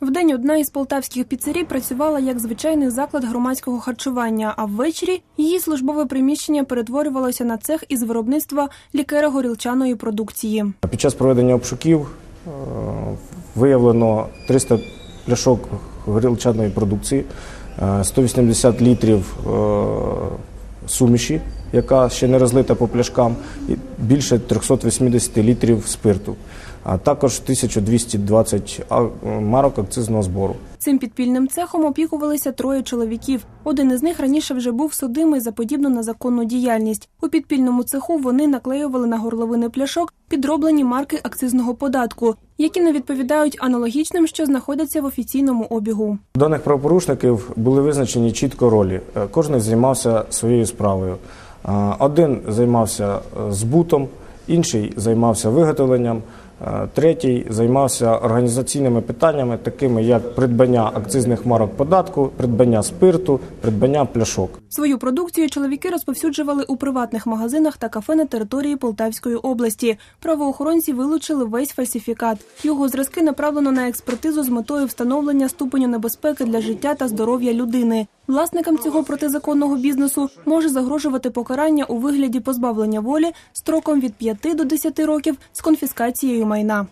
Вдень одна із полтавських піцерій працювала як звичайний заклад громадського харчування, а ввечері її службове приміщення перетворювалося на цех із виробництва лікеро-горілчаної продукції. Під час проведення обшуків е, виявлено 300 пляшок горілчаної продукції, е, 180 літрів е, суміші, яка ще не розлита по пляшкам, і більше 380 літрів спирту, а також 1220 а- марок акцизного збору. Цим підпільним цехом опікувалися троє чоловіків. Один із них раніше вже був судимий за подібну незаконну діяльність. У підпільному цеху вони наклеювали на горловини пляшок підроблені марки акцизного податку, які не відповідають аналогічним, що знаходяться в офіційному обігу. У даних правопорушників були визначені чітко ролі. Е, Кожен займався своєю справою. Один займався е, збутом, інший займався виготовленням, е, третій займався організаційними питаннями, такими як придбання акцизних марок податку, придбання спирту, придбання пляшок. Свою продукцію чоловіки розповсюджували у приватних магазинах та кафе на території Полтавської області. Правоохоронці вилучили весь фальсифікат. Його зразки направлено на експертизу з метою встановлення ступеню небезпеки для життя та здоров'я людини. Власникам цього протизаконного бізнесу може загрожувати покарання у вигляді позбавлення волі строком від 5 до 10 років з конфіскацією майна.